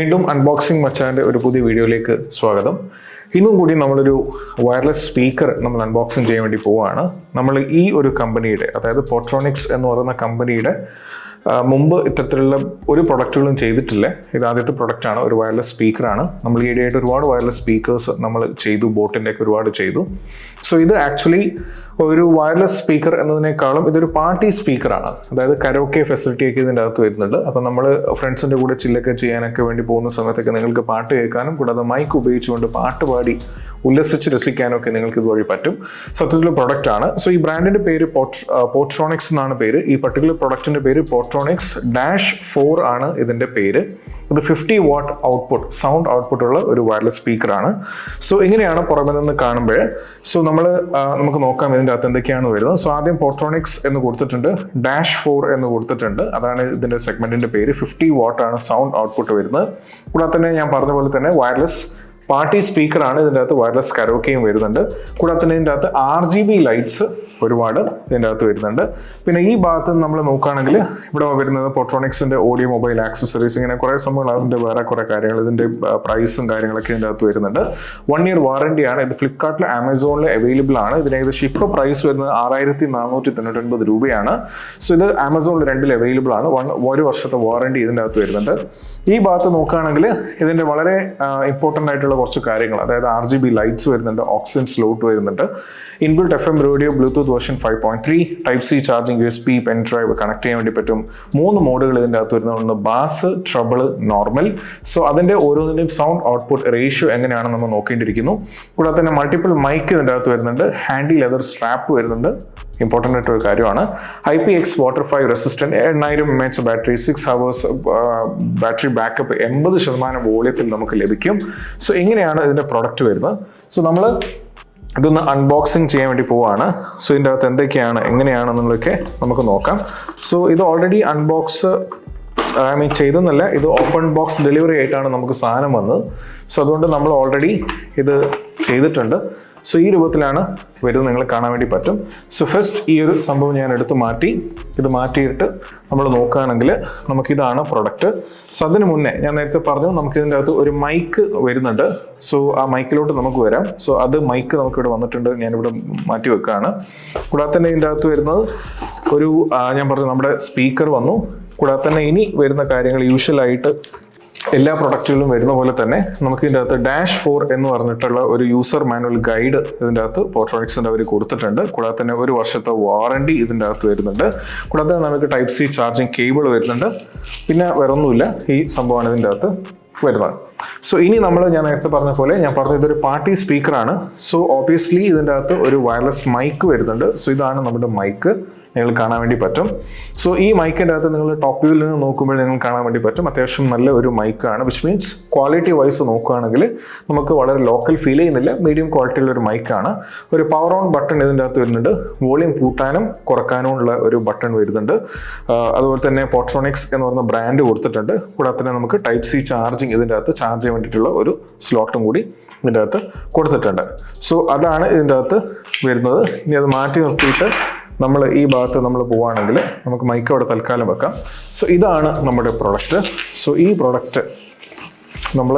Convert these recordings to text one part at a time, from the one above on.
വീണ്ടും അൺബോക്സിംഗ് മച്ചാന്റെ ഒരു പുതിയ വീഡിയോയിലേക്ക് സ്വാഗതം. ഇന്നും കൂടി നമ്മളൊരു വയർലെസ് സ്പീക്കർ നമ്മൾ അൺബോക്സിംഗ് ചെയ്യാൻ വേണ്ടി പോവുകയാണ് നമ്മൾ ഈ ഒരു കമ്പനിയുടെ അതായത് പോട്രോണിക്സ് എന്ന് പറയുന്ന കമ്പനിയുടെ മുമ്പ് ഇത്തരത്തിലുള്ള ഒരു പ്രൊഡക്റ്റുകളും ചെയ്തിട്ടില്ല. ഇത് ആദ്യത്തെ പ്രൊഡക്റ്റാണ് ഒരു വയർലെസ് സ്പീക്കറാണ് നമ്മൾ ഈയിടെയായിട്ട് ഒരുപാട് വയർലെസ് സ്പീക്കേഴ്സ് നമ്മൾ ചെയ്തു ബോട്ടിന്റെ ഒക്കെ ഒരുപാട് ചെയ്തു. സോ ഇത് ആക്ച്വലി ഒരു വയർലെസ് സ്പീക്കർ എന്നതിനേക്കാളും ഇതൊരു പാർട്ടി സ്പീക്കറാണ് അതായത് കരോക്കെ ഫെസിലിറ്റി ഒക്കെ ഇതിന്റെ അകത്ത് വരുന്നുണ്ട്. അപ്പം നമ്മൾ ഫ്രണ്ട്സിന്റെ കൂടെ ചില്ലൊക്കെ ചെയ്യാനൊക്കെ വേണ്ടി പോകുന്ന സമയത്തൊക്കെ നിങ്ങൾക്ക് പാട്ട് കേൾക്കാനും കൂടാതെ മൈക്ക് ഉപയോഗിച്ചുകൊണ്ട് പാട്ട് പാടി ഉല്ലസിച്ച് രസിക്കാനും ഒക്കെ നിങ്ങൾക്ക് ഇതുവഴി പറ്റും. സത്യത്തിൽ പ്രൊഡക്റ്റ് ആണ്. സോ ഈ ബ്രാൻഡിന്റെ പേര് പോട്രോണിക്സ് എന്നാണ് പേര്. ഈ പർട്ടിക്കുലർ പ്രൊഡക്റ്റിന്റെ പേര് പോട്രോണിക്സ് ഡാഷ് ഫോർ ആണ് ഇതിന്റെ പേര്. ഇത് fifty watt output sound output ഉള്ള ഒരു വയർലെസ് സ്പീക്കർ ആണ്. സോ ഇങ്ങനെയാണ് പുറമെ നിന്ന് കാണുമ്പോൾ. സോ നമ്മൾ നമുക്ക് നോക്കാം ഇതിന്റെ അകത്ത് എന്തൊക്കെയാണ് വരുന്നത്. സോ ആദ്യം പോട്രോണിക്സ് എന്ന് കൊടുത്തിട്ടുണ്ട്. ഡാഷ് ഫോർ എന്ന് കൊടുത്തിട്ടുണ്ട്. അതാണ് ഇതിന്റെ സെഗ്മെന്റിന്റെ പേര്. ഫിഫ്റ്റി വാട്ട് ആണ് സൗണ്ട് ഔട്ട്പുട്ട് വരുന്നത്. കൂടാതെ തന്നെ ഞാൻ പറഞ്ഞ പോലെ തന്നെ വയർലെസ് പാർട്ടി സ്പീക്കറാണ് ഇതിന്റെ അകത്ത് വയർലെസ് കരോക്കയും വരുന്നുണ്ട്. കൂടാതെ തന്നെ ഇതിന്റെ അകത്ത് ആർ ജി ബി ലൈറ്റ്സ് ഒരുപാട് ഇതിന്റെ അകത്ത് വരുന്നുണ്ട്. പിന്നെ ഈ ഭാഗത്ത് നമ്മൾ നോക്കുകയാണെങ്കിൽ ഇവിടെ വരുന്നത് പൊട്രോണിക്സിന്റെ ഓഡിയോ മൊബൈൽ ആക്സസറീസ് ഇങ്ങനെ കുറേ സംഭവങ്ങൾ. അതിന്റെ വേറെ കുറേ കാര്യങ്ങൾ ഇതിന്റെ പ്രൈസും കാര്യങ്ങളൊക്കെ ഇതിന്റെ അകത്ത് വരുന്നുണ്ട്. വൺ ഇയർ വാറണ്ടിയാണ് ഇത് ഫ്ലിപ്കാർട്ടിൽ ആമസോണിൽ അവൈലബിൾ ആണ്. ഇതിന് ഏകദേശം ഇപ്പോൾ പ്രൈസ് വരുന്നത് ആറായിരത്തി നാനൂറ്റി തൊണ്ണൂറ്റൊൻപത് രൂപയാണ്. സോ ഇത് ആമസോണിൽ രണ്ടിൽ അവൈലബിൾ ആണ്. വൺ ഒരു വർഷത്തെ വാറണ്ടി ഇതിന്റെ അകത്ത് വരുന്നുണ്ട്. ഈ ഭാഗത്ത് നോക്കുകയാണെങ്കിൽ ഇതിന്റെ വളരെ ഇമ്പോർട്ടന്റ് ആയിട്ടുള്ള കുറച്ച് കാര്യങ്ങൾ അതായത് ആർ ജി ബി ലൈറ്റ്സ് വരുന്നുണ്ട് ഓക്സിജൻ സ്ലോട്ട് വരുന്നുണ്ട്. Inbuilt F M radio Bluetooth version five point three type C charging U S B pen drive connect ചെയ്യാൻ വേണ്ടി പറ്റും. മൂന്ന് മോഡുകൾ ഇതിന്റെ അകത്ത് വരുന്ന ഒന്ന് ബാസ് ട്രബിൾ നോർമൽ. സോ അതിന്റെ ഓരോന്നിന്റെയും സൗണ്ട് ഔട്ട്പുട്ട് റേഷ്യോ എങ്ങനെയാണെന്ന് നമ്മൾ നോക്കേണ്ടിയിരിക്കുന്നു. കൂടാതെ തന്നെ മൾട്ടിപ്പിൾ മൈക്ക് ഇതിന്റെ അകത്ത് വരുന്നുണ്ട്. ഹാൻഡിൽ ലെതർ സ്ട്രാപ്പ് വരുന്നുണ്ട്. ഇമ്പോർട്ടന്റ് ആയിട്ട് ഒരു കാര്യമാണ്. I P X water five resistant എണ്ണായിരം M H battery six hours battery backup എൺപത് ശതമാനം വോളിയത്തിൽ നമുക്ക് ലഭിക്കും. സോ എങ്ങനെയാണ് ഇതിന്റെ പ്രൊഡക്റ്റ് വരുന്നത്. സോ നമ്മൾ ഇതൊന്ന് അൺബോക്സിങ് ചെയ്യാൻ വേണ്ടി പോവാണ്. സോ ഇതിന്റെ അകത്ത് എന്തൊക്കെയാണ് എങ്ങനെയാണെന്നുള്ളതൊക്കെ നമുക്ക് നോക്കാം. സോ ഇത് ഓൾറെഡി അൺബോക്സ് ഐ മീൻ ചെയ്തെന്നല്ല ഇത് ഓപ്പൺ ബോക്സ് ഡെലിവറി ആയിട്ടാണ് നമുക്ക് സാധനം വന്നത്. സോ അതുകൊണ്ട് നമ്മൾ ഓൾറെഡി ഇത് ചെയ്തിട്ടുണ്ട്. സോ ഈ രൂപത്തിലാണ് വരുന്നത് നിങ്ങൾ കാണാൻ വേണ്ടി പറ്റും. സോ ഫസ്റ്റ് ഈ ഒരു സംഭവം ഞാൻ എടുത്ത് മാറ്റി. ഇത് മാറ്റിയിട്ട് നമ്മൾ നോക്കുകയാണെങ്കിൽ നമുക്കിതാണ് പ്രൊഡക്റ്റ് സോ അതിന് മുന്നേ ഞാൻ നേരത്തെ പറഞ്ഞു നമുക്ക് ഇതിന്റെ അകത്ത് ഒരു മൈക്ക് വരുന്നുണ്ട്. സോ ആ മൈക്കിലോട്ട് നമുക്ക് വരാം. സോ അത് മൈക്ക് നമുക്കിവിടെ വന്നിട്ടുണ്ട് ഞാനിവിടെ മാറ്റി വെക്കുകയാണ്. കൂടാതെ തന്നെ ഇതിന്റെ അകത്ത് വരുന്നത് ഒരു ഞാൻ പറഞ്ഞു നമ്മുടെ സ്പീക്കർ വന്നു. കൂടാതെ തന്നെ ഇനി വരുന്ന കാര്യങ്ങൾ യൂഷ്വലായിട്ട് എല്ലാ പ്രൊഡക്റ്റുകളും വരുന്ന പോലെ തന്നെ നമുക്ക് ഇതിന്റെ അകത്ത് ഡാഷ് ഫോർ എന്ന് പറഞ്ഞിട്ടുള്ള ഒരു യൂസർ മാനുവൽ ഗൈഡ് ഇതിന്റെ അകത്ത് പോട്രോണിക്സിന്റെ അവർ കൊടുത്തിട്ടുണ്ട്. കൂടാതെ തന്നെ ഒരു വർഷത്തെ വാറണ്ടി ഇതിന്റെ അകത്ത് വരുന്നുണ്ട്. കൂടാതെ നമുക്ക് ടൈപ്പ് സി ചാർജിങ് കേബിൾ വരുന്നുണ്ട്. പിന്നെ വേറെ ഒന്നുമില്ല ഈ സംഭവമാണ് ഇതിന്റെ അകത്ത് വരുന്നത്. സോ ഇനി നമ്മൾ ഞാൻ നേരത്തെ പറഞ്ഞ പോലെ ഞാൻ പറഞ്ഞ ഇതൊരു പാർട്ടി സ്പീക്കറാണ് സോ ഓബിയസ്ലി ഇതിന്റെ അകത്ത് ഒരു വയർലെസ് മൈക്ക് വരുന്നുണ്ട്. സോ ഇതാണ് നമ്മുടെ മൈക്ക് നിങ്ങൾ കാണാൻ വേണ്ടി പറ്റും. സോ ഈ മൈക്കിന്റെ അകത്ത് നിങ്ങൾ ടോപ്പ് വ്യൂവിൽ നിന്ന് നോക്കുമ്പോൾ നിങ്ങൾ കാണാൻ വേണ്ടി പറ്റും. അത്യാവശ്യം നല്ല ഒരു മൈക്കാണ് വിച്ച് മീൻസ് ക്വാളിറ്റി വൈസ് നോക്കുകയാണെങ്കിൽ നമുക്ക് വളരെ ലോക്കൽ ഫീൽ ചെയ്യുന്നില്ല. മീഡിയം ക്വാളിറ്റിയുള്ള ഒരു മൈക്കാണ് ഒരു പവർ ഓൺ ബട്ടൺ ഇതിന്റെ അകത്ത് വരുന്നുണ്ട്. വോളിയം കൂട്ടാനും കുറക്കാനും ഉള്ള ഒരു ബട്ടൺ വരുന്നുണ്ട്. അതുപോലെ തന്നെ പോട്രോണിക്സ് എന്ന് പറയുന്ന ബ്രാൻഡ് കൊടുത്തിട്ടുണ്ട്. കൂടാതെ തന്നെ നമുക്ക് ടൈപ്പ് സി ചാർജിങ് ഇതിന്റെ അകത്ത് ചാർജ് ചെയ്യാൻ വേണ്ടിയിട്ടുള്ള ഒരു സ്ലോട്ടും കൂടി ഇതിന്റെ അകത്ത് കൊടുത്തിട്ടുണ്ട്. സോ അതാണ് ഇതിന്റെ അകത്ത് വരുന്നത്. ഇനി അത് മാറ്റി നിർത്തിയിട്ട് നമ്മൾ ഈ ഭാഗത്ത് നമ്മൾ പോവുകയാണെങ്കിൽ നമുക്ക് മൈക്ക് അവിടെ തൽക്കാലം വെക്കാം. സോ ഇതാണ് നമ്മുടെ പ്രൊഡക്റ്റ് സോ ഈ പ്രൊഡക്റ്റ് നമ്മൾ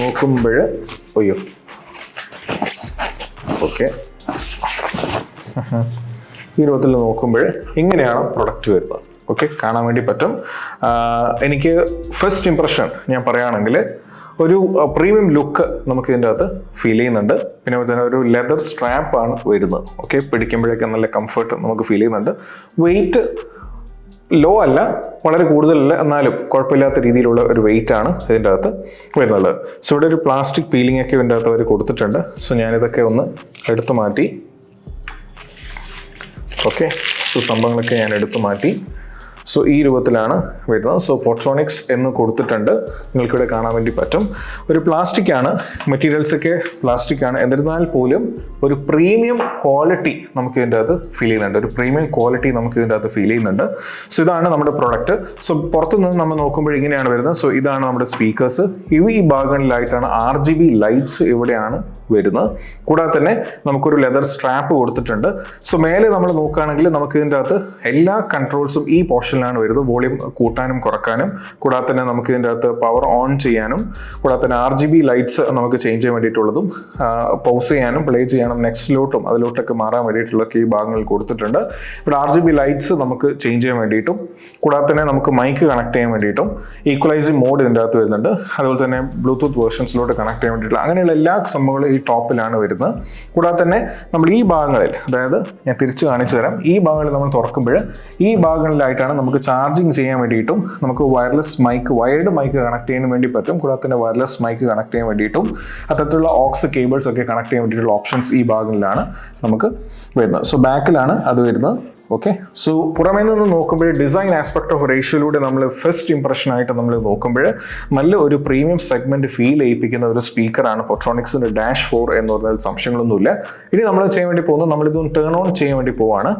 നോക്കുമ്പോൾ ഒയ്യോ. ഓക്കെ ഈ രൂപത്തിൽ നോക്കുമ്പോൾ ഇങ്ങനെയാണ് പ്രൊഡക്റ്റ് വരുന്നത്. ഓക്കെ കാണാൻ വേണ്ടി പറ്റും. എനിക്ക് ഫസ്റ്റ് ഇംപ്രഷൻ ഞാൻ പറയുകയാണെങ്കിൽ ഒരു പ്രീമിയം ലുക്ക് നമുക്ക് ഇതിന്റെ അകത്ത് ഫീൽ ചെയ്യുന്നുണ്ട്. പിന്നെ തന്നെ ഒരു ലെതർ സ്ട്രാപ്പ് ആണ് വരുന്നത്. ഓക്കെ പിടിക്കുമ്പോഴൊക്കെ നല്ല കംഫർട്ട് നമുക്ക് ഫീൽ ചെയ്യുന്നുണ്ട്. വെയിറ്റ് ലോ അല്ല വളരെ കൂടുതലല്ല. എന്നാലും കുഴപ്പമില്ലാത്ത രീതിയിലുള്ള ഒരു വെയിറ്റ് ആണ് ഇതിന്റെ അകത്ത് വരുന്നത്. സോ ഇവിടെ ഒരു പ്ലാസ്റ്റിക് പീലിംഗ് ഒക്കെ ഇതിന്റെ അകത്ത് അവർ കൊടുത്തിട്ടുണ്ട്. സോ ഞാനിതൊക്കെ ഒന്ന് എടുത്തു മാറ്റി. ഓക്കെ സോ സംഭവങ്ങളൊക്കെ ഞാൻ എടുത്തു മാറ്റി. സോ ഈ രൂപത്തിലാണ് വരുന്നത്. സോ പോട്രോണിക്സ് എന്ന് കൊടുത്തിട്ടുണ്ട്. നിങ്ങൾക്കിവിടെ കാണാൻ വേണ്ടി പറ്റും. ഒരു പ്ലാസ്റ്റിക് ആണ്. മെറ്റീരിയൽസൊക്കെ പ്ലാസ്റ്റിക് ആണ്. എന്നിരുന്നാൽ പോലും ഒരു പ്രീമിയം ക്വാളിറ്റി നമുക്ക് ഇതിന്റെ അകത്ത് ഫീൽ ചെയ്യുന്നുണ്ട്. ഒരു പ്രീമിയം ക്വാളിറ്റി നമുക്ക് ഇതിന്റെ അകത്ത് ഫീൽ ചെയ്യുന്നുണ്ട്. സോ ഇതാണ് നമ്മുടെ പ്രൊഡക്റ്റ് സോ പുറത്തു നിന്ന് നമ്മൾ നോക്കുമ്പോൾ ഇങ്ങനെയാണ് വരുന്നത്. സോ ഇതാണ് നമ്മുടെ സ്പീക്കേഴ്സ് ഇവ ഈ ഭാഗങ്ങളിലായിട്ടാണ് ആർ ജി ബി ലൈറ്റ്സ് ഇവിടെയാണ് വരുന്നത്. കൂടാതെ തന്നെ നമുക്കൊരു ലെതർ സ്ട്രാപ്പ് കൊടുത്തിട്ടുണ്ട്. സോ മേലെ നമ്മൾ നോക്കുകയാണെങ്കിൽ നമുക്ക് ഇതിന്റെ അകത്ത് എല്ലാ കൺട്രോൾസും ഈ പോർഷൻ ഓപ്ഷനിലാണ് വരുന്നത്. വോളിയം കൂട്ടാനും കുറക്കാനും. കൂടാതെ തന്നെ നമുക്ക് ഇതിന്റെ അകത്ത് പവർ ഓൺ ചെയ്യാനും കൂടാതെ തന്നെ ആർ ജി ബി ലൈറ്റ്സ് നമുക്ക് ചേഞ്ച് ചെയ്യാൻ വേണ്ടിയിട്ടുള്ളതും പൗസ് ചെയ്യാനും പ്ലേ ചെയ്യാനും നെക്സ്റ്റിലോട്ടും അതിലോട്ടൊക്കെ മാറാൻ വേണ്ടിയിട്ടുള്ളൊക്കെ ഈ ഭാഗങ്ങൾ കൊടുത്തിട്ടുണ്ട്. ഇവിടെ ആർ ജി ബി ലൈറ്റ്സ് നമുക്ക് ചേഞ്ച് ചെയ്യാൻ വേണ്ടിയിട്ടും കൂടാതെ തന്നെ നമുക്ക് മൈക്ക് കണക്ട് ചെയ്യാൻ വേണ്ടിയിട്ടും ഈക്വലൈസിംഗ് മോഡ് ഇതിന്റെ അകത്ത് വരുന്നുണ്ട്. അതുപോലെ തന്നെ ബ്ലൂടൂത്ത് വേർഷൻസിലോട്ട് കണക്ട് ചെയ്യാൻ വേണ്ടിയിട്ടുള്ള അങ്ങനെയുള്ള എല്ലാ സംഭവങ്ങളും ഈ ടോപ്പിലാണ് വരുന്നത്. കൂടാതെ തന്നെ നമ്മൾ ഈ ഭാഗങ്ങളിൽ അതായത് ഞാൻ തിരിച്ച് കാണിച്ചു തരാം. ഈ ഭാഗങ്ങളിൽ നമ്മൾ തുറക്കുമ്പോൾ ഈ ഭാഗങ്ങളിലായിട്ടാണ് നമുക്ക് ചാർജിങ് ചെയ്യാൻ വേണ്ടിയിട്ടും നമുക്ക് wireless mic wired mic connect ചെയ്യാൻ വേണ്ടി പറ്റും. കൂടാതെ തന്നെ വയർലെസ് മൈക്ക് കണക്ട് ചെയ്യാൻ വേണ്ടിയിട്ടും അത്തരത്തിലുള്ള ഓക്സ് കേബിൾസ് ഒക്കെ കണക്ട് ചെയ്യാൻ വേണ്ടിയിട്ടുള്ള ഓപ്ഷൻസ് ഈ ഭാഗങ്ങളിലാണ് നമുക്ക് വരുന്നത്. സോ ബാക്കിലാണ് അത് വരുന്നത്. ഓക്കെ സോ പുറമേ നിന്ന് നോക്കുമ്പോൾ ഡിസൈൻ ആസ്പെക്ട് ഓഫ് റേഷ്യോയിലൂടെ നമ്മൾ ഫസ്റ്റ് ഇംപ്രഷൻ ആയിട്ട് നമ്മൾ നോക്കുമ്പോൾ നല്ല ഒരു പ്രീമിയം സെഗ്മെന്റ് ഫീൽ ചെയ്യിപ്പിക്കുന്ന ഒരു സ്പീക്കറാണ് ഫോട്രോണിക്സിന്റെ ഡാഷ് ഫോർ എന്ന് പറഞ്ഞാൽ സംശയങ്ങളൊന്നുമില്ല. ഇനി നമ്മൾ ചെയ്യാൻ വേണ്ടി പോകുന്നത് നമ്മളിതൊന്ന് ടേൺ ഓൺ ചെയ്യാൻ വേണ്ടി പോവാണ്.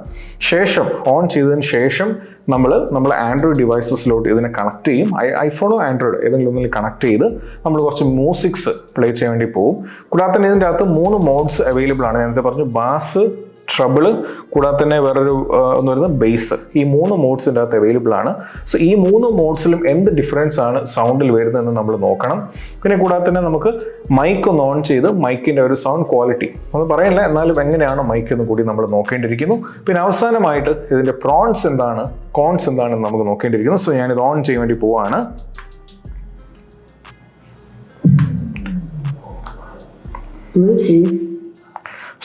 ശേഷം ഓൺ ചെയ്തതിന് ശേഷം നമ്മൾ നമ്മൾ ആൻഡ്രോയിഡ് ഡിവൈസസിലോട്ട് ഇതിനെ കണക്ട് ചെയ്യും. ഐ ഐഫോണോ ആൻഡ്രോയിഡ് ഏതെങ്കിലും ഒന്നിൽ കണക്ട് ചെയ്ത് നമ്മൾ കുറച്ച് മ്യൂസിക്സ് പ്ലേ ചെയ്യാൻ വേണ്ടി പോകും. കൂടാതെ തന്നെ ഇതിന്റെ അകത്ത് മൂന്ന് മോഡ്സ് അവൈലബിൾ ആണ്. നേരത്തെ പറഞ്ഞു ബാസ് ട്രബിൾ കൂടാതെ തന്നെ വേറൊരു എന്ന് പറയുന്നത് ബേസ് ഈ മൂന്ന് മോഡ്സിന്റെ അകത്ത് അവൈലബിൾ ആണ്. സോ ഈ മൂന്ന് മോഡ്സിലും എന്ത് ഡിഫറൻസ് ആണ് സൗണ്ടിൽ വരുന്നതെന്ന് നമ്മൾ നോക്കണം. പിന്നെ കൂടാതെ തന്നെ നമുക്ക് മൈക്ക് ഒന്ന് ഓൺ ചെയ്ത് മൈക്കിന്റെ ഒരു സൗണ്ട് ക്വാളിറ്റി ഒന്ന് പറയില്ല എന്നാലും എങ്ങനെയാണ് മൈക്ക് എന്ന് കൂടി നമ്മൾ നോക്കേണ്ടിയിരിക്കുന്നു. പിന്നെ അവസാനമായിട്ട് ഇതിന്റെ പ്രോൺസ് എന്താണ് കോൺസ് എന്താണെന്ന് നമുക്ക് നോക്കേണ്ടിയിരിക്കുന്നു. സോ ഞാനിത് ഓൺ ചെയ്യാൻ വേണ്ടി പോവാണ്. Bluetooth,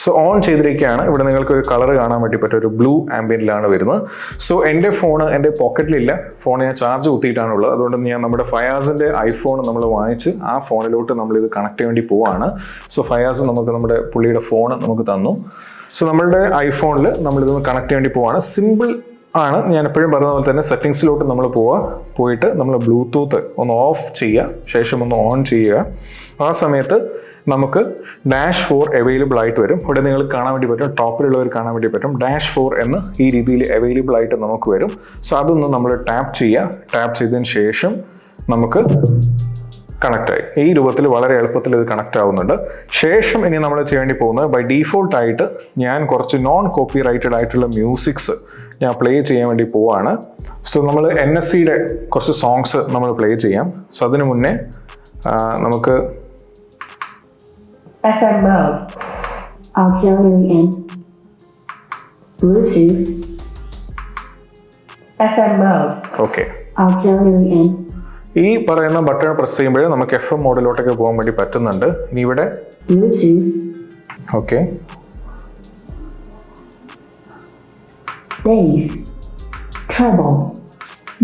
സോ ഓൺ ചെയ്തിരിക്കുകയാണ്. ഇവിടെ നിങ്ങൾക്ക് ഒരു കളർ കാണാൻ വേണ്ടി പറ്റും ഒരു ബ്ലൂ ആംബിയനിലാണ് വരുന്നത്. സോ എന്റെ ഫോൺ എന്റെ പോക്കറ്റിലില്ല ഫോൺ ഞാൻ ചാർജ് കുത്തിയിട്ടാണുള്ളത് അതുകൊണ്ട് ഞാൻ നമ്മുടെ ഫയാസിന്റെ ഐഫോൺ നമ്മൾ വാങ്ങിച്ച് ആ ഫോണിലോട്ട് നമ്മൾ ഇത് കണക്ട് ചെയ്യാൻ വേണ്ടി പോവാണ്. സോ ഫയാസ് നമുക്ക് നമ്മുടെ പുള്ളിയുടെ ഫോൺ നമുക്ക് തന്നു. സോ നമ്മളുടെ ഐഫോണിൽ നമ്മളിതൊന്ന് കണക്ട് ചെയ്യാൻ വേണ്ടി പോവാണ്. സിമ്പിൾ ആണ്. ഞാൻ എപ്പോഴും പറഞ്ഞ പോലെ തന്നെ സെറ്റിങ്സിലോട്ട് നമ്മൾ പോവുക പോയിട്ട് നമ്മൾ ബ്ലൂടൂത്ത് ഒന്ന് ഓഫ് ചെയ്യുക. ശേഷം ഒന്ന് ഓൺ ചെയ്യുക. ആ സമയത്ത് നമുക്ക് ഡാഷ് ഫോർ അവൈലബിൾ ആയിട്ട് വരും. ഇവിടെ നിങ്ങൾ കാണാൻ വേണ്ടി പറ്റും ടോപ്പിലുള്ളവർ കാണാൻ വേണ്ടി പറ്റും. ഡാഷ് ഫോർ എന്ന് ഈ രീതിയിൽ അവൈലബിൾ ആയിട്ട് നമുക്ക് വരും. സോ അതൊന്ന് നമ്മൾ ടാപ്പ് ചെയ്യുക ടാപ്പ് ചെയ്തതിന് ശേഷം നമുക്ക് കണക്ട് ആയി. ഈ രൂപത്തിൽ വളരെ എളുപ്പത്തിൽ ഇത് കണക്ട് ആവുന്നുണ്ട്. ശേഷം ഇനി നമ്മൾ ചെയ്യേണ്ടി പോകുന്നത് ബൈ ഡീഫോൾട്ട് ആയിട്ട് ഞാൻ കുറച്ച് നോൺ കോപ്പി റൈറ്റഡ് ആയിട്ടുള്ള മ്യൂസിക്സ് ഞാൻ പ്ലേ ചെയ്യാൻ വേണ്ടി പോവാണ്. സോ നമ്മൾ എൻ എസ് സിയുടെ കുറച്ച് സോങ്സ് നമ്മൾ പ്ലേ ചെയ്യാം. സോ അതിനു മുന്നേ നമുക്ക് FM mode, auxiliary in, Bluetooth, FM mode, okay auxiliary in, ഈ പറയുന്ന ബട്ടൺ പ്രസ് ചെയ്യുമ്പോഴേ നമുക്ക് എഫ് എം മോഡിലോട്ടൊക്കെ പോകാൻ വേണ്ടി പറ്റുന്നുണ്ട് ഇനി ഇവിടെ Bluetooth, okay bass, treble,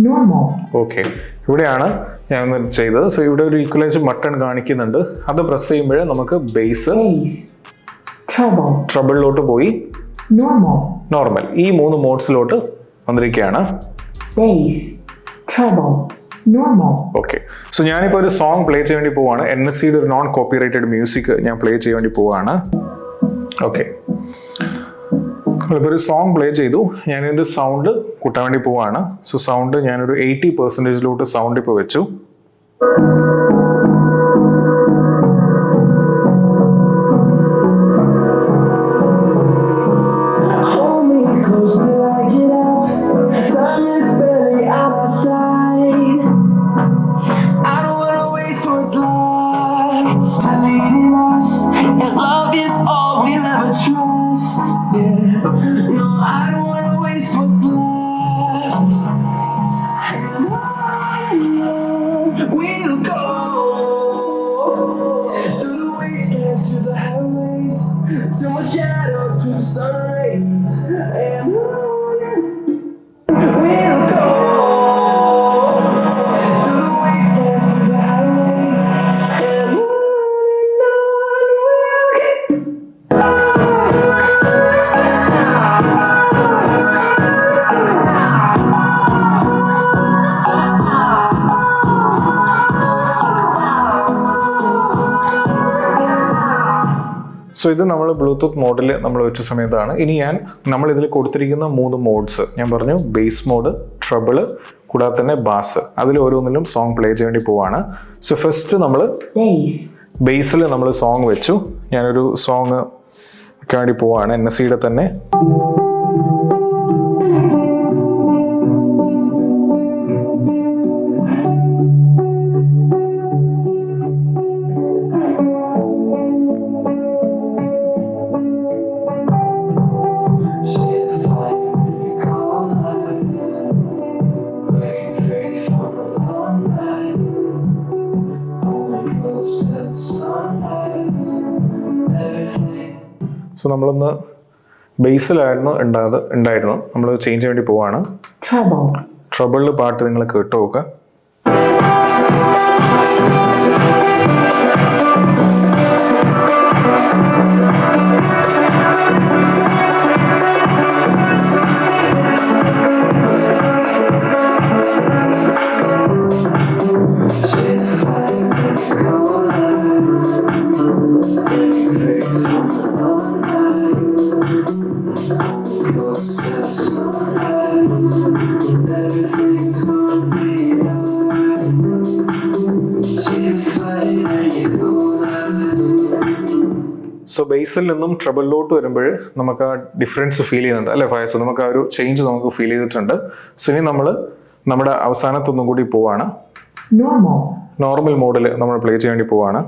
normal, okay ഇവിടെയാണ് ഞാൻ ചെയ്തത്. സോ ഇവിടെ ഒരു ഈക്വലൈസ് ബട്ടൺ കാണിക്കുന്നുണ്ട്. അത് പ്രസ് ചെയ്യുമ്പോഴേ നമുക്ക് ബേസ് ട്രബിളിലോട്ട് പോയി. നോർമൽ ഈ മൂന്ന് മോഡ്സിലോട്ട് വന്നിരിക്കുകയാണ്. ഓക്കെ സോ ഞാനിപ്പോൾ ഒരു സോങ് പ്ലേ ചെയ്യാൻ വേണ്ടി പോവാണ്. എൻ എസ് സിയുടെ ഒരു നോൺ കോപ്പിറൈറ്റഡ് മ്യൂസിക് ഞാൻ പ്ലേ ചെയ്യാൻ വേണ്ടി പോവാണ്. ഓക്കെ ഇപ്പോൾ ഒരു സോങ് പ്ലേ ചെയ്തു. ഞാനിതിന്റെ സൗണ്ട് കൂട്ടാൻ വേണ്ടി പോവാണ്. സോ സൗണ്ട് ഞാനൊരു എയ്റ്റി പെർസെന്റേജിലോട്ട് സൗണ്ട് ഇപ്പോൾ വെച്ചു. സോ ഇത് നമ്മൾ ബ്ലൂടൂത്ത് മോഡിൽ നമ്മൾ വെച്ച സമയത്താണ്. ഇനി ഞാൻ നമ്മൾ ഇതിൽ കൊടുത്തിരിക്കുന്ന മൂന്ന് മോഡ്സ് ഞാൻ പറഞ്ഞു ബേസ് മോഡ് ട്രബിൾ കൂടാതെ തന്നെ ബാസ് അതിൽ ഓരോന്നിലും സോങ് പ്ലേ ചെയ്യേണ്ടി പോവാണ്. സോ ഫസ്റ്റ് നമ്മൾ ബേസിൽ നമ്മൾ സോങ് വെച്ചു. ഞാനൊരു സോങ് വെക്കാൻ വേണ്ടി പോവാണ്. എൻ എസ് സിയുടെ തന്നെ. നമ്മളൊന്ന് ബേസിലായിരുന്നു ഉണ്ടായത് ഉണ്ടായിരുന്നു. നമ്മൾ ചേഞ്ച് ചെയ്യാൻ വേണ്ടി പോവാണ്. ട്രബിൾ ട്രബിളിൽ പാട്ട് നിങ്ങൾ കേട്ട് നോക്കുക സോ ബേസിൽ നിന്നും ട്രബിളിലോട്ട് വരുമ്പോൾ നമുക്ക് ആ ഡിഫറൻസ് ഫീൽ ചെയ്യുന്നുണ്ട്. അല്ലേ ഫയസ്? നമുക്ക് ആ ഒരു ചേഞ്ച് നമുക്ക് ഫീൽ ചെയ്തിട്ടുണ്ട്. സോ ഇനി നമ്മൾ നമ്മുടെ അവസാനത്തൊന്നും കൂടി പോവാണ്. Normal, നോർമൽ മോഡിൽ നമ്മൾ പ്ലേ ചെയ്യാൻ വേണ്ടി പോവാണ്.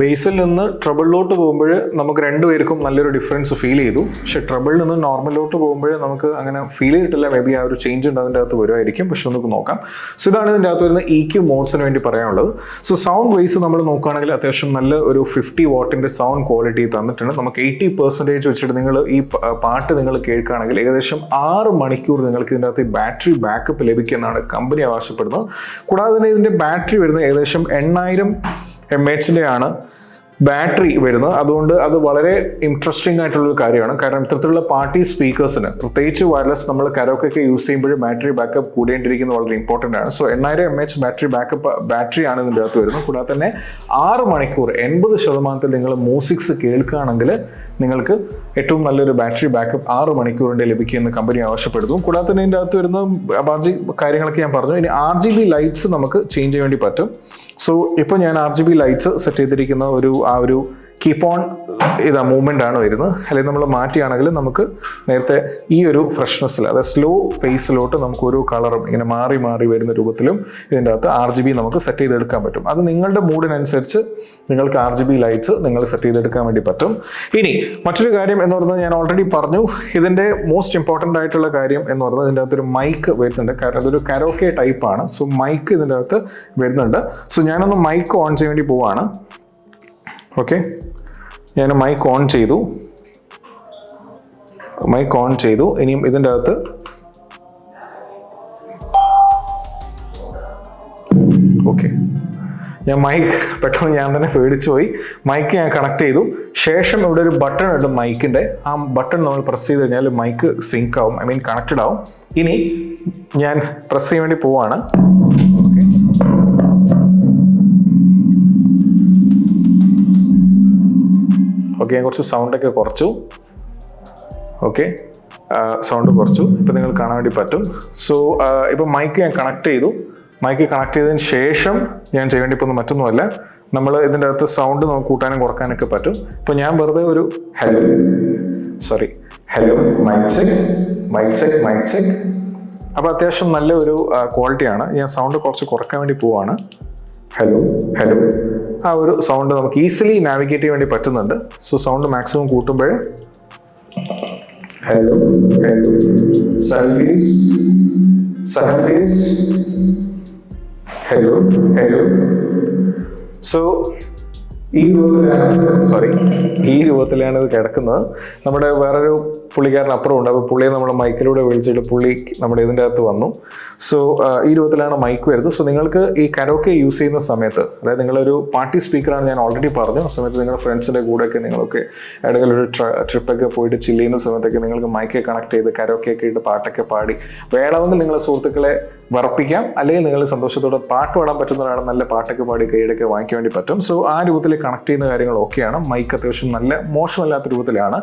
ബേസിൽ നിന്ന് ട്രബിളിലോട്ട് പോകുമ്പോൾ നമുക്ക് രണ്ടുപേർക്കും നല്ലൊരു ഡിഫറൻസ് ഫീൽ ചെയ്തു. പക്ഷെ ട്രബിളിൽ നിന്ന് നോർമലിലോട്ട് പോകുമ്പോൾ നമുക്ക് അങ്ങനെ ഫീൽ ചെയ്തിട്ടില്ല. മേ ബി ആ ഒരു ചേഞ്ച് ഉണ്ട് അതിന്റെ അകത്ത് വരുമായിരിക്കും. പക്ഷെ നമുക്ക് നോക്കാം. സോ ഇതാണ് ഇതിന്റെ അകത്ത് വരുന്ന ഇ ക്യു മോഡ്സിന് വേണ്ടി പറയാനുള്ളത്. സോ സൗണ്ട് വൈസ് നമ്മൾ നോക്കുകയാണെങ്കിൽ അത്യാവശ്യം നല്ല ഒരു ഫിഫ്റ്റി വാട്ടിന്റെ സൗണ്ട് ക്വാളിറ്റി തന്നിട്ടുണ്ട്. നമുക്ക് എയ്റ്റി പെർസെന്റേജ് വെച്ചിട്ട് നിങ്ങൾ ഈ പാട്ട് നിങ്ങൾ കേൾക്കുകയാണെങ്കിൽ ഏകദേശം ആറ് മണിക്കൂർ നിങ്ങൾക്ക് ഇതിന്റെ അകത്ത് ബാറ്ററി ബാക്കപ്പ് ലഭിക്കുമെന്നാണ് കമ്പനി ആവശ്യപ്പെടുന്നത്. കൂടാതെ തന്നെ ഇതിന്റെ ബാറ്ററി വരുന്നത് ഏകദേശം എണ്ണായിരം എം എച്ചിന്റെ ആണ് ബാറ്ററി വരുന്നത്. അതുകൊണ്ട് അത് വളരെ ഇൻട്രസ്റ്റിംഗ് ആയിട്ടുള്ളൊരു കാര്യമാണ്. കാരണം ഇത്തരത്തിലുള്ള പാർട്ടി സ്പീക്കേഴ്സിന് പ്രത്യേകിച്ച് വയർലെസ് നമ്മൾ കരോക്കൊക്കെ യൂസ് ചെയ്യുമ്പോൾ ബാറ്ററി ബാക്കപ്പ് കൂടേണ്ടിയിരിക്കുന്നത് വളരെ ഇമ്പോർട്ടന്റ് ആണ്. സോ എണ്ണായിരം M H battery backup battery ആണ് ഇതിന്റെ അകത്ത് വരുന്നത്. കൂടാതെ തന്നെ ആറ് മണിക്കൂർ എൺപത് ശതമാനത്തിൽ നിങ്ങൾ മ്യൂസിക്സ് കേൾക്കുകയാണെങ്കിൽ നിങ്ങൾക്ക് ഏറ്റവും നല്ലൊരു ബാറ്ററി ബാക്കപ്പ് ആറ് മണിക്കൂറിന്റെ ലഭിക്കുമെന്ന് കമ്പനി ആവശ്യപ്പെടുന്നു. കൂടാതെ തന്നെ ഇതിന്റെ അകത്ത് വരുന്ന ബാക്കി കാര്യങ്ങളൊക്കെ ഞാൻ പറഞ്ഞു. ഇനി ആർ ജി ബി ലൈറ്റ്സ് നമുക്ക് ചേഞ്ച് ചെയ്യേണ്ടി പറ്റും. സോ ഇപ്പോൾ ഞാൻ R G B lights set ചെയ്തിരിക്കുന്ന ഒരു ആ ഒരു കീപ്പ് ഓൺ ഇതാ മൂവ്മെന്റ് ആണ് വരുന്നത്. അല്ലെങ്കിൽ നമ്മൾ മാറ്റിയാണെങ്കിൽ നമുക്ക് നേരത്തെ ഈ ഒരു ഫ്രഷ്നെസ്സിൽ അതായത് സ്ലോ പേസിലോട്ട് നമുക്ക് ഓരോ കളറും ഇങ്ങനെ മാറി മാറി വരുന്ന രൂപത്തിലും ഇതിന്റെ അകത്ത് ആർ ജി ബി നമുക്ക് സെറ്റ് ചെയ്തെടുക്കാൻ പറ്റും. അത് നിങ്ങളുടെ മൂഡിനനുസരിച്ച് നിങ്ങൾക്ക് ആർ ജി ബി ലൈറ്റ്സ് നിങ്ങൾ സെറ്റ് ചെയ്തെടുക്കാൻ വേണ്ടി പറ്റും. ഇനി മറ്റൊരു കാര്യം എന്ന് പറയുന്നത് ഞാൻ ഓൾറെഡി പറഞ്ഞു. ഇതിന്റെ മോസ്റ്റ് ഇമ്പോർട്ടന്റ് ആയിട്ടുള്ള കാര്യം എന്ന് പറയുന്നത് ഇതിന്റെ അകത്തൊരു മൈക്ക് വരുന്നുണ്ട്. കാരണം ഇതൊരു കരോക്കെ ടൈപ്പാണ് സോ മൈക്ക് ഇതിന്റെ അകത്ത് വരുന്നുണ്ട്. സോ ഞാനൊന്ന് മൈക്ക് ഓൺ ചെയ്യാൻ വേണ്ടി പോവാണ്. ഓക്കെ ഞാൻ മൈക്ക് ഓൺ ചെയ്തു. മൈക്ക് ഓൺ ചെയ്തു. ഇനിയും ഇതിന്റെ അകത്ത് ഓക്കെ ഞാൻ മൈക്ക് പെട്ടെന്ന് ഞാൻ തന്നെ പേടിച്ചു പോയി. മൈക്ക് ഞാൻ കണക്ട് ചെയ്തു. ശേഷം ഇവിടെ ഒരു ബട്ടൺ ഉണ്ട് മൈക്കിന്റെ ആ ബട്ടൺ നമ്മൾ പ്രസ് ചെയ്ത് കഴിഞ്ഞാൽ മൈക്ക് സിങ്ക് ആവും. ഐ മീൻ കണക്റ്റഡ് ആവും. ഇനി ഞാൻ പ്രസ് ചെയ്യാൻ വേണ്ടി പോവാണ്. ഓക്കെ ഞാൻ കുറച്ച് സൗണ്ടൊക്കെ കുറച്ചു. ഓക്കെ സൗണ്ട് കുറച്ചു. ഇപ്പം നിങ്ങൾ കാണാൻ വേണ്ടി പറ്റും. സോ ഇപ്പം മൈക്ക് ഞാൻ കണക്ട് ചെയ്തു. മൈക്ക് കണക്ട് ചെയ്തതിന് ശേഷം ഞാൻ ചെയ്യേണ്ടി ഇപ്പോൾ മറ്റൊന്നുമല്ല. നമ്മൾ ഇതിന്റെ അകത്ത് സൗണ്ട് നമുക്ക് കൂട്ടാനും കുറക്കാനൊക്കെ പറ്റും. ഇപ്പോൾ ഞാൻ വെറുതെ ഒരു hello sorry hello mic mic mic അപ്പോൾ അത്യാവശ്യം നല്ല ഒരു ക്വാളിറ്റിയാണ് ഞാൻ സൗണ്ട് കുറച്ച് കുറയ്ക്കാൻ വേണ്ടി പോവാണ്. ഹലോ ഹലോ ആ ഒരു സൗണ്ട് നമുക്ക് ഈസിലി നാവിഗേറ്റ് ചെയ്യാൻ വേണ്ടി പറ്റുന്നുണ്ട്. സോ സൗണ്ട് മാക്സിമം കൂട്ടുമ്പോൾ hello hello service service hello hello so ഈ രൂപത്തിലാണ് സോറി ഈ രൂപത്തിലാണ് ഇത് കിടക്കുന്നത്. നമ്മുടെ വേറൊരു പുള്ളിക്കാരൻ അപ്പുറം ഉണ്ട്. അപ്പോൾ പുള്ളിയെ നമ്മൾ മൈക്കിലൂടെ വിളിച്ചിട്ട് പുള്ളി നമ്മുടെ ഇതിന്റെ അകത്ത് വന്നു. സോ ഈ രൂപത്തിലാണ് മൈക്ക് വരുന്നത്. സോ നിങ്ങൾക്ക് ഈ കരോക്കെ യൂസ് ചെയ്യുന്ന സമയത്ത് അതായത് നിങ്ങളൊരു പാർട്ടി സ്പീക്കറാണ് ഞാൻ ഓൾറെഡി പറഞ്ഞു. ആ സമയത്ത് നിങ്ങളുടെ ഫ്രണ്ട്സിന്റെ കൂടെയൊക്കെ നിങ്ങളൊക്കെ എവിടെയെങ്കിലും ഒരു ട്രിപ്പൊക്കെ പോയിട്ട് ചില്ല് ചെയ്യുന്ന സമയത്തൊക്കെ നിങ്ങൾക്ക് മൈക്ക് കണക്ട് ചെയ്ത് കരോക്കെ ഒക്കെ ഇട്ട് പാട്ടൊക്കെ പാടി വേണമെങ്കിൽ നിങ്ങളെ സുഹൃത്തുക്കളെ വറപ്പിക്കാം. അല്ലെങ്കിൽ നിങ്ങൾ സന്തോഷത്തോടെ പാട്ട് പാടാൻ പറ്റുന്ന ഒരാൾ നല്ല പാട്ടൊക്കെ പാടി കൈയിടൊക്കെ വാങ്ങിക്കാൻ വേണ്ടി പറ്റും. സോ ആ രൂപത്തിൽ കണക്ട് ചെയ്യുന്ന കാര്യങ്ങൾ ഓക്കെയാണ്. മൈക്ക് അത്യാവശ്യം നല്ല മോശമല്ലാത്ത രൂപത്തിലാണ്.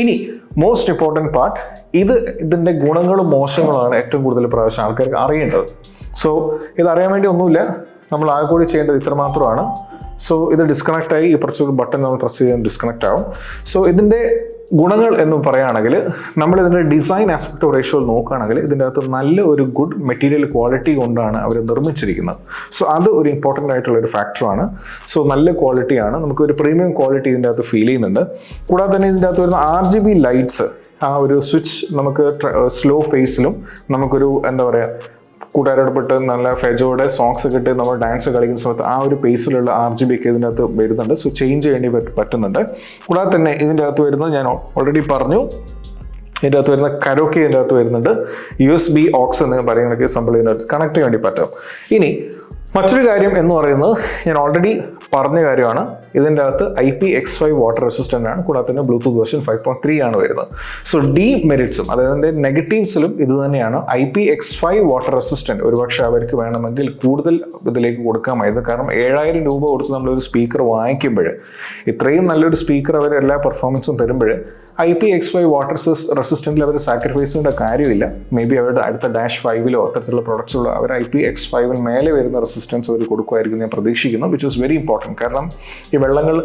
ഇനി മോസ്റ്റ് ഇമ്പോർട്ടന്റ് പാർട്ട് ഇത് ഇതിന്റെ ഗുണങ്ങളും മോശങ്ങളുമാണ് ഏറ്റവും കൂടുതൽ പ്രാവശ്യം ആൾക്കാർക്ക് അറിയേണ്ടത്. സോ ഇത് അറിയാൻ വേണ്ടി ഒന്നുമില്ല. നമ്മൾ ആകെ കൂടി ചെയ്യേണ്ടത് ഇത്രമാത്രമാണ് സോ ഇത് ഡിസ്കണക്ട് ആയി. ഈ കുറച്ച് ബട്ടൺ നമ്മൾ പ്രസ് ചെയ്ത് ഡിസ്കണക്ട് ആവും. സോ ഇതിന്റെ ഗുണങ്ങൾ എന്ന് പറയുകയാണെങ്കിൽ നമ്മൾ ഇതിന്റെ ഡിസൈൻ ആസ്പെക്ട് റേഷ്യോ നോക്കുകയാണെങ്കിൽ ഇതിന്റെ അകത്ത് നല്ല ഒരു ഗുഡ് മെറ്റീരിയൽ ക്വാളിറ്റി കൊണ്ടാണ് അവർ നിർമ്മിച്ചിരിക്കുന്നത്. സോ അത് ഒരു ഇമ്പോർട്ടന്റ് ആയിട്ടുള്ള ഒരു ഫാക്ടറാണ് സോ നല്ല ക്വാളിറ്റിയാണ് നമുക്ക് ഒരു പ്രീമിയം ക്വാളിറ്റി ഇതിന്റെ അകത്ത് ഫീൽ ചെയ്യുന്നുണ്ട്. കൂടാതെ തന്നെ ഇതിന്റെ അകത്ത് വരുന്ന ആർ ജി ബി ലൈറ്റ്സ് ആ ഒരു സ്വിച്ച് നമുക്ക് സ്ലോ ഫേസിലും നമുക്കൊരു എന്താ പറയുക കൂട്ടുകാരോടൊപ്പിട്ട് നല്ല ഫെജോടെ സോങ്സ് ഒക്കെ ഇട്ട് നമ്മൾ ഡാൻസ് കളിക്കുന്ന സമയത്ത് ആ ഒരു പേസിലുള്ള ആർ ജി ബി ഒക്കെ ഇതിന്റെ അകത്ത് വരുന്നുണ്ട്. സോ ചേഞ്ച് ചെയ്യേണ്ടി പറ്റുന്നുണ്ട്. കൂടാതെ തന്നെ ഇതിന്റെ അകത്ത് വരുന്നത് ഞാൻ ഓൾറെഡി പറഞ്ഞു. ഇതിന്റെ അകത്ത് വരുന്ന കരോക്കെ ഇതിന്റെ അകത്ത് വരുന്നുണ്ട്. യു എസ് ബി ഓക്സ് എന്ന് പറയുന്ന സംഭവം ഇതിനകത്ത് കണക്ട് ചെയ്യേണ്ടി പറ്റും. ഇനി മറ്റൊരു കാര്യം എന്ന് പറയുന്നത് ഞാൻ ഓൾറെഡി പറഞ്ഞ കാര്യമാണ്. ഇതിന്റെ അകത്ത് I P X five water resistant ആണ്. കൂടാതെ തന്നെ Bluetooth version five point three ആണ് വരുന്നത്. സോ ഡി മെറിറ്റ്സും അതായത് അതിന്റെ നെഗറ്റീവ്സിലും ഇത് തന്നെയാണ് I P X five water resistant ഒരുപക്ഷെ അവർക്ക് വേണമെങ്കിൽ കൂടുതൽ ഇതിലേക്ക് കൊടുക്കാമായിരുന്നു. കാരണം ഏഴായിരം രൂപ കൊടുത്ത് നമ്മളൊരു സ്പീക്കർ വാങ്ങിക്കുമ്പോൾ ഇത്രയും നല്ലൊരു സ്പീക്കർ അവർ എല്ലാ പെർഫോമൻസും തരുമ്പോൾ I P X five water റെസിസ്റ്റന്റിൽ അവർ സാക്രിഫൈസ് ചെയ്യേണ്ട കാര്യമില്ല. മേ ബി അവരുടെ അടുത്ത ഡാഷ് ഫൈവിലോ അത്തരത്തിലുള്ള പ്രൊഡക്ട്സിലോ അവർ ഐ പി എക്സ് ഫൈവിൽ മേലെ വരുന്ന റെസിസ്റ്റൻസ് അവർ കൊടുക്കുമായിരിക്കും ഞാൻ പ്രതീക്ഷിക്കുന്നു വിച്ച് ഇസ് വെരി ഇമ്പോർട്ടന്റ് കാരണം ഈ വെള്ളങ്ങൾ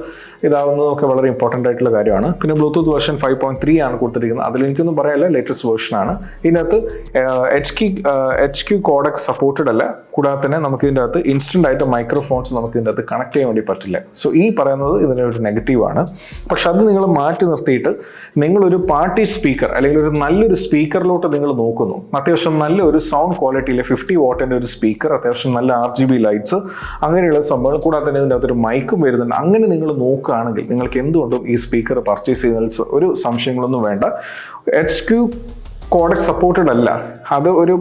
ഇതാവുന്നതൊക്കെ വളരെ ഇമ്പോർട്ടന്റ് ആയിട്ടുള്ള കാര്യമാണ്. പിന്നെ Bluetooth version five point three ആണ് കൊടുത്തിരിക്കുന്നത്. അതിൽ എനിക്കൊന്നും പറയാനില്ല ലേറ്റസ്റ്റ് വേർഷനാണ് ഇതിനകത്ത് H Q H Q codec supported അല്ല. കൂടാതെ തന്നെ നമുക്ക് ഇതിന്റെ അകത്ത് ഇൻസ്റ്റന്റ് ആയിട്ട് മൈക്രോഫോൺസ് നമുക്ക് ഇതിന്റെ അകത്ത് കണക്ട് ചെയ്യാൻ വേണ്ടി പറ്റില്ല. സോ ഈ പറയുന്നത് ഇതിന്റെ ഒരു നെഗറ്റീവാണ് പക്ഷെ അത് നിങ്ങൾ മാറ്റി നിർത്തിയിട്ട് നിങ്ങളൊരു പാർട്ടി സ്പീക്കർ അല്ലെങ്കിൽ ഒരു നല്ലൊരു സ്പീക്കറിലോട്ട് നിങ്ങൾ നോക്കുന്നു. അത്യാവശ്യം നല്ല ഒരു സൗണ്ട് ക്വാളിറ്റിയിലെ ഫിഫ്റ്റി വാട്ടിന്റെ ഒരു സ്പീക്കർ അത്യാവശ്യം നല്ല ആർ ജി ബി ലൈറ്റ്സ് അങ്ങനെയുള്ള സംഭവങ്ങൾ കൂടാതെ തന്നെ ഇതിന്റെ അകത്തൊരു മൈക്കും വരുന്നുണ്ട്. അങ്ങനെ നിങ്ങൾ നോക്കുകയാണെങ്കിൽ നിങ്ങൾക്ക് എന്തുകൊണ്ടും ഈ സ്പീക്കർ പർച്ചേസ് ചെയ്യുന്നതിൽ ഒരു സംശയങ്ങളൊന്നും വേണ്ട. എച്ച് ക്യൂ കോഡക് സപ്പോർട്ടഡ് അല്ല. അത് ഒരു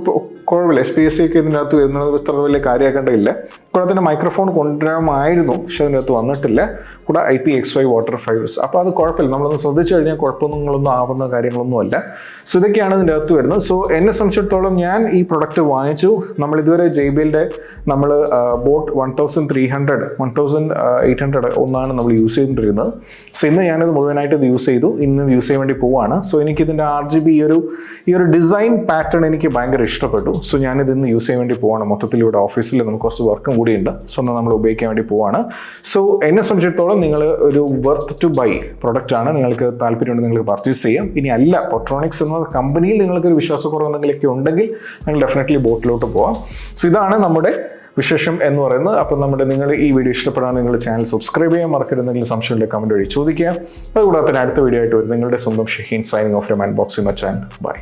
കുഴപ്പമില്ല. എസ് പി എസ് സി ഒക്കെ ഇതിനകത്ത് വരുന്നത് ഇത്ര വലിയ കാര്യമാക്കേണ്ടതില്ല. കൂടാതെ മൈക്രോഫോൺ കൊണ്ടുവരാമായിരുന്നു. പക്ഷെ അതിന്റെ അകത്ത് വന്നിട്ടില്ല. കൂടെ I P X five water fibres അപ്പോൾ അത് കുഴപ്പമില്ല. നമ്മളൊന്ന് ശ്രദ്ധിച്ചു കഴിഞ്ഞാൽ കുഴപ്പമൊന്നും ആവുന്ന കാര്യങ്ങളൊന്നും അല്ല സോ ഇതൊക്കെയാണ് ഇതിന്റെ അകത്ത് വരുന്നത്. സോ എന്നെ സംബന്ധിച്ചിടത്തോളം ഞാൻ ഈ പ്രൊഡക്റ്റ് വാങ്ങിച്ചു. നമ്മൾ ഇതുവരെ ജെ ബി എല്ലിന്റെ നമ്മൾ boat one thousand three hundred one thousand eight hundred ഒന്നാണ് നമ്മൾ യൂസ് ചെയ്തുകൊണ്ടിരുന്നത്. സോ ഇന്ന് ഞാനത് മുഴുവനായിട്ട് ഇത് യൂസ് ചെയ്തു. ഇന്ന് യൂസ് ചെയ്യാൻ വേണ്ടി പോവാണ്. സോ എനിക്ക് ഇതിന്റെ ആർ ജി ബി ഈ ഒരു ഈ ഒരു ഡിസൈൻ പാറ്റേൺ എനിക്ക് ഭയങ്കര ഇഷ്ടപ്പെട്ടു. സോ ഞാനിത് ഇന്ന് യൂസ് ചെയ്യാൻ വേണ്ടി പോവാണ്. മൊത്തത്തിൽ ഇവിടെ ഓഫീസിൽ നമുക്ക് കുറച്ച് വർക്കും കൂടിയുണ്ട്. സോ നമ്മൾ ഉപയോഗിക്കാൻ വേണ്ടി പോവാണ്. സോ എന്നെ സംബന്ധിച്ചിടത്തോളം നിങ്ങൾ ഒരു വർത്ത് ടു ബൈ പ്രൊഡക്റ്റ് ആണ്. നിങ്ങൾക്ക് താല്പര്യമുണ്ട് നിങ്ങൾക്ക് പർച്ചേസ് ചെയ്യാം. ഇനി അല്ല പൊട്രോണിക്സ് എന്ന കമ്പനിയിൽ നിങ്ങൾക്ക് ഒരു വിശ്വാസക്കുറവ് എന്തെങ്കിലുമൊക്കെ ഉണ്ടെങ്കിൽ നിങ്ങൾ ഡെഫിനറ്റ്ലി ബോട്ടിലോട്ട് പോവാം. സോ ഇതാണ് നമ്മുടെ വിശേഷം എന്ന് പറയുന്നത്. അപ്പം നമ്മുടെ നിങ്ങൾ ഈ വീഡിയോ ഇഷ്ടപ്പെടാൻ നിങ്ങൾ ചാനൽ സബ്സ്ക്രൈബ് ചെയ്യാൻ മറക്കരുത്. എന്തെങ്കിലും സംശയമുള്ള കമന്റ് വഴി ചോദിക്കുക. അതുകൂടാതെ തന്നെ അടുത്ത വീഡിയോ ആയിട്ട് വരും നിങ്ങളുടെ സ്വന്തം Shaheen signing off M boxing Machan by